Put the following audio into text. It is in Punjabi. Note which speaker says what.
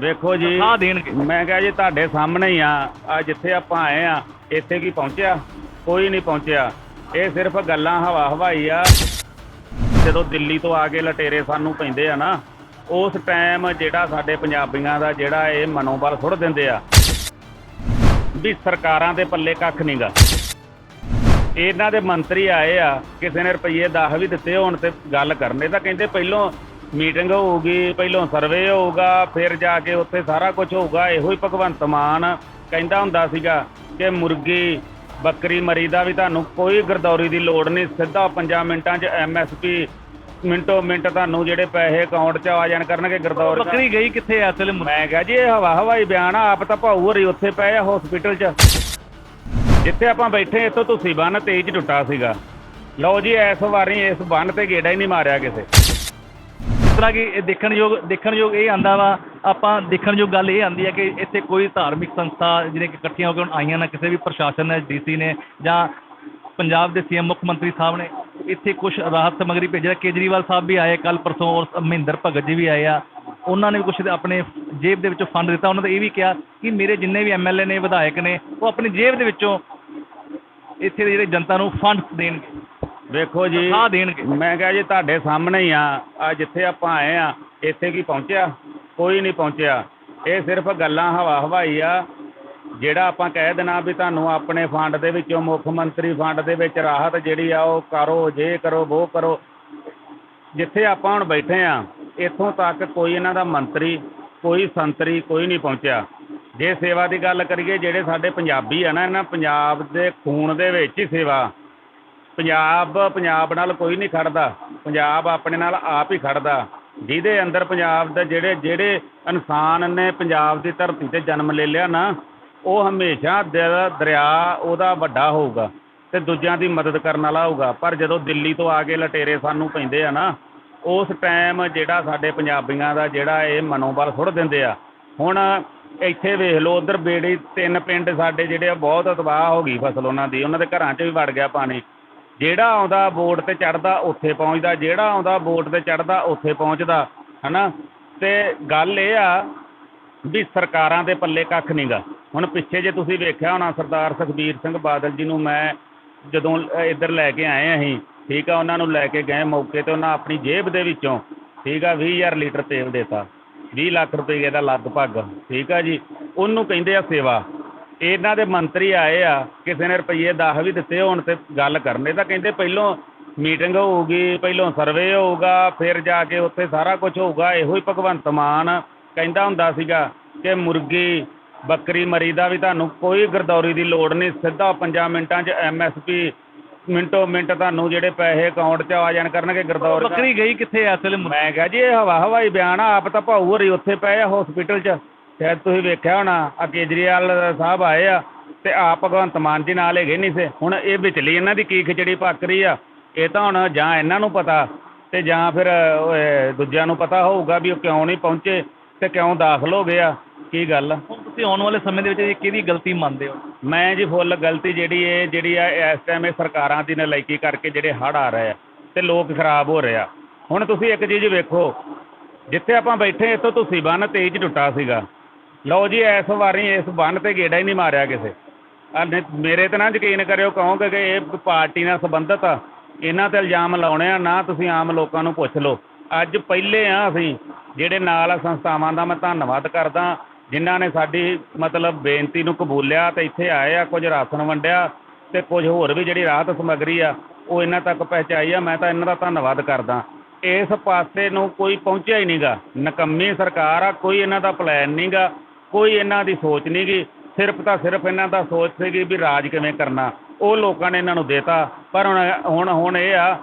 Speaker 1: ਵੇਖੋ ਜੀ
Speaker 2: ਤਨਖਾਹ ਦੇਣਗੇ।
Speaker 1: ਮੈਂ ਕਿਹਾ ਜੀ ਤੁਹਾਡੇ ਸਾਹਮਣੇ ਹੀ ਆ। ਆ ਜਿੱਥੇ ਆਪਾਂ ਆਏ ਆ ਇੱਥੇ ਕੀ ਪਹੁੰਚਿਆ? ਕੋਈ ਨਹੀਂ ਪਹੁੰਚਿਆ। ਇਹ ਸਿਰਫ ਗੱਲਾਂ ਹਵਾ ਹਵਾਈ ਆ। ਜਦੋਂ ਦਿੱਲੀ ਤੋਂ ਆ ਕੇ ਲਟੇਰੇ ਸਾਨੂੰ ਪੈਂਦੇ ਆ ਨਾ ਉਸ ਟਾਈਮ ਜਿਹੜਾ ਸਾਡੇ ਪੰਜਾਬੀਆਂ ਦਾ ਜਿਹੜਾ ਇਹ ਮਨੋਬਲ ਸੁੱਟ ਦਿੰਦੇ ਆ ਵੀ ਸਰਕਾਰਾਂ ਦੇ ਪੱਲੇ ਕੱਖ ਨਹੀਂਗਾ ਇਹਨਾਂ ਦੇ ਮੰਤਰੀ ਆਏ ਆ ਕਿਸੇ ਨੇ ਰੁਪਈਏ 10 ਵੀ ਦਿੱਤੇ ਹੋਣ ਤੇ ਗੱਲ ਕਰਨੇ ਤਾਂ ਕਹਿੰਦੇ ਪਹਿਲੋਂ ਮੀਟਿੰਗ ਹੋਊਗੀ ਪਹਿਲੋਂ ਸਰਵੇ ਹੋਊਗਾ ਫਿਰ ਜਾ ਕੇ ਉੱਥੇ ਸਾਰਾ ਕੁਝ ਹੋਊਗਾ ਇਹੋ ਹੀ ਭਗਵੰਤ ਮਾਨ ਕਹਿੰਦਾ ਹੁੰਦਾ ਸੀਗਾ ਕਿ ਮੁਰਗੀ ਬੱਕਰੀ ਮਰੀ ਦਾ ਵੀ ਤੁਹਾਨੂੰ ਕੋਈ ਗਰਦੌਰੀ ਦੀ ਲੋੜ ਨਹੀਂ ਸਿੱਧਾ 5 ਮਿੰਟਾਂ 'ਚ ਐਮਐਸਪੀ ਮਿੰਟੋ ਮਿੰਟ ਤੁਹਾਨੂੰ ਜਿਹੜੇ ਪੈਸੇ ਅਕਾਊਂਟ 'ਚ ਆ ਜਾਣ ਕਰਨਗੇ ਗਰਦੌਰ
Speaker 2: ਬੱਕਰੀ ਗਈ ਕਿੱਥੇ ਐ ਅਸਲ
Speaker 1: ਮੈਂ ਕਿਹਾ ਜੀ ਇਹ ਹਵਾ ਹਵਾਈ ਬਿਆਨ ਆ ਆਪ ਤਾਂ ਭਾਊ ਹੋਰੀ ਉੱਥੇ ਪਏ ਆ ਹਸਪੀਟਲ 'ਚ। ਜਿੱਥੇ ਆਪਾਂ ਬੈਠੇ ਇੱਥੋਂ ਤੁਸੀਂ ਬੰਨ ਤੇਜ਼ ਟੁੱਟਾ ਸੀਗਾ। ਲਓ ਜੀ ਇਸ ਵਾਰੀ ਇਸ ਬੰਨ ਤੇ ਗੇੜਾ ਹੀ ਨਹੀਂ ਮਾਰਿਆ ਕਿਸੇ।
Speaker 2: ਜਿਸ ਤਰ੍ਹਾਂ ਕਿ ਇਹ ਦੇਖਣਯੋਗ ਦੇਖਣਯੋਗ ਇਹ ਆਂਦਾ ਵਾ, ਆਪਾਂ ਦੇਖਣਯੋਗ ਗੱਲ ਇਹ ਆਂਦੀ ਹੈ ਕਿ ਇੱਥੇ ਕੋਈ ਧਾਰਮਿਕ ਸੰਸਥਾ ਜਿਹੜੇ ਕਿ ਇਕੱਠੀਆਂ ਹੋ ਕੇ ਹੁਣ ਆਈਆਂ ਨਾ, ਕਿਸੇ ਵੀ ਪ੍ਰਸ਼ਾਸਨ ਨੇ ਡੀਸੀ ਨੇ ਜਾਂ ਪੰਜਾਬ ਦੇ ਸੀਐਮ ਮੁੱਖ ਮੰਤਰੀ ਸਾਹਿਬ ਨੇ ਇੱਥੇ ਕੁਝ ਰਾਹਤ ਸਮੱਗਰੀ ਭੇਜਿਆ ਕੇਜਰੀਵਾਲ ਸਾਹਿਬ ਵੀ ਆਏ ਕੱਲ ਪਰਸੋਂ ਔਰ ਮਹਿੰਦਰ ਭਗਤ ਜੀ ਵੀ ਆਏ ਆ। ਉਹਨਾਂ ਨੇ ਵੀ ਕੁਝ ਆਪਣੇ ਜੇਬ ਦੇ ਵਿੱਚੋਂ ਫੰਡ ਦਿੱਤਾ। ਉਹਨਾਂ ਨੇ ਇਹ ਵੀ ਕਿਹਾ ਕਿ ਮੇਰੇ ਜਿੰਨੇ ਵੀ ਐਮਐਲਏ ਨੇ, ਵਿਧਾਇਕ ਨੇ, ਉਹ ਆਪਣੀ ਜੇਬ ਦੇ ਵਿੱਚੋਂ ਇੱਥੇ ਦੇ ਜਿਹੜੇ ਜਨਤਾ ਨੂੰ ਫੰਡ ਦੇਣਗੇ।
Speaker 1: ਵੇਖੋ ਜੀ
Speaker 2: ਤਨਖਾਹ ਦੇਣਗੇ।
Speaker 1: ਮੈਂ ਕਿਹਾ ਜੀ ਤੁਹਾਡੇ ਸਾਹਮਣੇ ਹੀ ਆ ਆ ਜਿੱਥੇ ਆਪਾਂ ਆਏ ਆ ਇੱਥੇ ਕੀ ਪਹੁੰਚਿਆ? ਕੋਈ ਨਹੀਂ ਪਹੁੰਚਿਆ। ਇਹ ਸਿਰਫ ਗੱਲਾਂ ਹਵਾ ਹਵਾਈ ਆ। ਜਿਹੜਾ ਆਪਾਂ ਕਹਿ ਦੇਣਾ ਵੀ ਤੁਹਾਨੂੰ ਆਪਣੇ ਫੰਡ ਦੇ ਵਿੱਚੋਂ ਮੁੱਖ ਮੰਤਰੀ ਫੰਡ ਦੇ ਵਿੱਚ ਰਾਹਤ ਜਿਹੜੀ ਆ ਉਹ ਕਰੋ ਜੇ ਕਰੋ ਉਹ ਕਰੋ। ਜਿੱਥੇ ਆਪਾਂ ਹੁਣ ਬੈਠੇ ਆ ਇੱਥੋਂ ਤੱਕ ਕੋਈ ਇਹਨਾਂ ਦਾ ਮੰਤਰੀ ਕੋਈ ਸੰਤਰੀ ਕੋਈ ਨਹੀਂ ਪਹੁੰਚਿਆ। ਜੇ ਸੇਵਾ ਦੀ ਗੱਲ ਕਰੀਏ ਜਿਹੜੇ ਸਾਡੇ ਪੰਜਾਬੀ ਆ ਨਾ ਇਹਨਾਂ ਪੰਜਾਬ ਦੇ ਖੂਨ ਦੇ ਵਿੱਚ ਹੀ ਸੇਵਾ। ਪੰਜਾਬ ਪੰਜਾਬ ਨਾਲ ਕੋਈ ਨਹੀਂ ਖੜਦਾ। ਪੰਜਾਬ ਆਪਣੇ ਨਾਲ ਆਪ ਹੀ ਖੜਦਾ। ਜਿਹਦੇ ਅੰਦਰ ਪੰਜਾਬ ਦੇ ਜਿਹੜੇ ਜਿਹੜੇ ਇਨਸਾਨ ਨੇ ਪੰਜਾਬ ਦੀ ਧਰਤੀ ਤੇ ਜਨਮ ਲੈ ਲਿਆ ਨਾ, ਉਹ ਹਮੇਸ਼ਾ ਦਿਲ ਦਰਿਆ ਉਹਦਾ ਵੱਡਾ ਹੋਊਗਾ ਤੇ ਦੂਜਿਆਂ ਦੀ ਮਦਦ ਕਰਨ ਵਾਲਾ ਹੋਊਗਾ। ਪਰ ਜਦੋਂ ਦਿੱਲੀ ਤੋਂ ਆ ਕੇ ਲਟੇਰੇ ਸਾਨੂੰ ਪੈਂਦੇ ਆ ਨਾ, ਉਸ ਟਾਈਮ ਜਿਹੜਾ ਸਾਡੇ ਪੰਜਾਬੀਆਂ ਦਾ ਜਿਹੜਾ ਇਹ ਮਨੋਬਲ ਸੁੱਟ ਦਿੰਦੇ ਆ। ਹੁਣ ਇੱਥੇ ਵੇਖ ਲਓ, ਉਧਰ ਬੇੜੀ ਤਿੰਨ ਪਿੰਡ ਸਾਡੇ ਜਿਹੜੇ ਆ, ਬਹੁਤ ਤਬਾਹ ਹੋ ਗਈ ਫਸਲ ਉਹਨਾਂ ਦੀ। ਉਹਨਾਂ ਦੇ ਘਰਾਂ 'ਚ ਵੀ ਵੜ ਗਿਆ ਪਾਣੀ। ਜਿਹੜਾ ਆਉਂਦਾ ਬੋਟ ਤੇ ਚੜਦਾ ਉੱਥੇ ਪਹੁੰਚਦਾ। ਜਿਹੜਾ ਆਉਂਦਾ ਬੋਟ ਤੇ ਚੜਦਾ ਉੱਥੇ ਪਹੁੰਚਦਾ, ਹਨਾ? ਤੇ ਗੱਲ ਇਹ ਆ ਵੀ ਸਰਕਾਰਾਂ ਦੇ ਪੱਲੇ ਕੱਖ ਨਹੀਂਗਾ ਹੁਣ ਪਿੱਛੇ ਜੇ ਤੁਸੀਂ ਵੇਖਿਆ ਹੋਣਾ, ਸਰਦਾਰ ਸੁਖਬੀਰ ਸਿੰਘ ਬਾਦਲ ਜੀ ਨੂੰ ਮੈਂ ਜਦੋਂ ਇੱਧਰ ਲੈ ਕੇ ਆਏ ਅਸੀਂ, ਠੀਕ ਆ, ਉਹਨਾਂ ਨੂੰ ਲੈ ਕੇ ਗਏ ਮੌਕੇ ਤੇ, ਉਹਨਾਂ ਆਪਣੀ ਜੇਬ ਦੇ ਵਿੱਚੋਂ, ਠੀਕ ਆ 20000 ਲੀਟਰ ਤੇਲ ਦੇਤਾ। 20 ਲੱਖ ਰੁਪਏ ਦਾ ਲਗਭਗ, ਠੀਕ ਆ ਜੀ। ਉਹਨੂੰ ਕਹਿੰਦੇ ਆ ਸੇਵਾ। ਇਹਨਾਂ ਦੇ ਮੰਤਰੀ ਆਏ ਆ ਕਿਸੇ ਨੇ ਰੁਪਈਏ 10 ਵੀ ਦਿੱਤੇ ਹੋਣ ਤੇ ਗੱਲ ਕਰਨੇ ਤਾਂ ਕਹਿੰਦੇ ਪਹਿਲੋਂ ਮੀਟਿੰਗ ਹੋਊਗੀ ਪਹਿਲੋਂ ਸਰਵੇ ਹੋਊਗਾ ਫਿਰ ਜਾ ਕੇ ਉੱਥੇ ਸਾਰਾ ਕੁਝ ਹੋਊਗਾ ਇਹੋ ਹੀ ਭਗਵੰਤ ਮਾਨ ਕਹਿੰਦਾ ਹੁੰਦਾ ਸੀਗਾ ਕਿ ਮੁਰਗੀ ਬੱਕਰੀ ਮਰੀ ਦਾ ਵੀ ਤੁਹਾਨੂੰ ਕੋਈ ਗਰਦੌਰੀ ਦੀ ਲੋੜ ਨਹੀਂ ਸਿੱਧਾ 5 ਮਿੰਟਾਂ 'ਚ ਐਮਐਸਪੀ ਮਿੰਟੋ ਮਿੰਟ ਤੁਹਾਨੂੰ ਜਿਹੜੇ ਪੈਸੇ ਅਕਾਊਂਟ 'ਚ ਆ ਜਾਣ ਕਰਨਗੇ ਗਰਦੌਰੀ।
Speaker 2: ਬੱਕਰੀ ਗਈ ਕਿੱਥੇ ਐ ਅਸਲ
Speaker 1: ਮੈਂ ਕਿਹਾ ਜੀ ਇਹ ਹਵਾ ਹਵਾਈ ਬਿਆਨ ਆ ਆਪ ਤਾਂ ਭਾਊ ਹੋਰੀ ਉੱਥੇ ਪਏ ਆ ਹਸਪੀਟਲ 'ਚ ਸ਼ਾਇਦ ਤੁਸੀਂ ਵੇਖਿਆ ਹੋਣਾ ਆ ਕੇਜਰੀਵਾਲ ਸਾਹਿਬ ਆਏ ਆ ਤੇ ਆ ਭਗਵੰਤ ਮਾਨ ਜੀ ਨਾਲ ਹੈਗੇ ਨਹੀਂ ਸੇ। ਹੁਣ ਇਹ ਵਿਚਲੀ ਇਹਨਾਂ ਦੀ ਕੀ ਖਿਚੜੀ ਪੱਕ ਰਹੀ ਆ ਇਹ ਤਾਂ ਹੁਣ ਜਾਂ ਇਹਨਾਂ ਨੂੰ ਪਤਾ ਤੇ ਜਾਂ ਫਿਰ ਦੂਜਿਆਂ ਨੂੰ ਪਤਾ ਹੋਊਗਾ ਵੀ ਉਹ ਕਿਉਂ ਨਹੀਂ ਪਹੁੰਚੇ ਤੇ ਕਿਉਂ ਦਾਖਲ ਹੋ ਗਏ ਆ ਕੀ ਗੱਲ?
Speaker 2: ਹੁਣ ਤੁਸੀਂ ਆਉਣ ਵਾਲੇ ਸਮੇਂ ਦੇ ਵਿੱਚ ਇਹ ਕਿਹਦੀ ਗਲਤੀ ਮੰਨਦੇ ਹੋ?
Speaker 1: ਮੈਂ ਜੀ ਫੁੱਲ ਗਲਤੀ ਜਿਹੜੀ ਇਹ ਜਿਹੜੀ ਆ ਇਸ ਟਾਈਮ ਇਹ ਸਰਕਾਰਾਂ ਦੀ ਨਲਾਇਕੀ ਕਰਕੇ ਜਿਹੜੇ ਹੜ੍ਹ ਆ ਰਹੇ ਆ ਤੇ ਲੋਕ ਖਰਾਬ ਹੋ ਰਹੇ ਆ। ਹੁਣ ਤੁਸੀਂ ਇੱਕ ਚੀਜ਼ ਵੇਖੋ ਜਿੱਥੇ ਆਪਾਂ ਬੈਠੇ ਇੱਥੋਂ ਤੁਸੀਂ ਬੰਨ ਤੇਜ਼ ਟੁੱਟਾ ਸੀਗਾ। ਲਓ ਜੀ, ਇਸ ਵਾਰੀ ਇਸ ਬੰਨ ਤੇ ਗੇੜਾ ਹੀ ਨਹੀਂ ਮਾਰਿਆ ਕਿਸੇ। ਆ ਮੇਰੇ ਤੇ ਨਾ ਯਕੀਨ ਕਰਿਓ, ਕਹੋਗੇ ਕਿ ਇਹ ਪਾਰਟੀ ਨਾਲ ਸੰਬੰਧਿਤ ਆ। ਇਹਨਾਂ ਤੇ ਇਲਜ਼ਾਮ ਲਾਉਣੇ ਆ, ਨਾ ਤੁਸੀਂ ਆਮ ਲੋਕਾਂ ਨੂੰ ਪੁੱਛ ਲਓ। ਅੱਜ ਪਹਿਲੇ ਆ ਅਸੀਂ, ਜਿਹੜੇ ਨਾਲ ਸੰਸਥਾਵਾਂ ਦਾ ਮੈਂ ਧੰਨਵਾਦ ਕਰਦਾ, ਜਿਨ੍ਹਾਂ ਨੇ ਸਾਡੀ ਮਤਲਬ ਬੇਨਤੀ ਨੂੰ ਕਬੂਲਿਆ ਤੇ ਇੱਥੇ ਆਏ ਆ, ਕੁਝ ਰਾਸ਼ਨ ਵੰਡਿਆ ਤੇ ਕੁਝ ਹੋਰ ਵੀ ਜਿਹੜੀ ਰਾਹਤ ਸਮੱਗਰੀ ਆ, ਉਹ ਇਹਨਾਂ ਤੱਕ ਪਹੁੰਚਾਈ ਆ, ਮੈਂ ਤਾਂ ਇਹਨਾਂ ਦਾ ਧੰਨਵਾਦ ਕਰਦਾ। ਇਸ ਪਾਸੇ ਨੂੰ ਕੋਈ ਪਹੁੰਚਿਆ ਹੀ ਨਹੀਂਗਾ ਨਕੰਮੀ ਸਰਕਾਰ ਆ, ਕੋਈ ਇਹਨਾਂ ਦਾ ਪਲਾਨ ਨਹੀਂਗਾ ਕੋਈ ਇਹਨਾਂ ਦੀ ਸੋਚ ਨਹੀਂ ਗਈ ਸਿਰਫ ਤਾਂ ਸਿਰਫ ਇਹਨਾਂ ਦਾ ਸੋਚ ਸੀਗੀ ਵੀ ਰਾਜ ਕਿਵੇਂ ਕਰਨਾ। ਉਹ ਲੋਕਾਂ ਨੇ ਇਹਨਾਂ ਨੂੰ ਦੇਤਾ। ਪਰ ਹੁਣ ਹੁਣ ਹੁਣ ਇਹ ਆ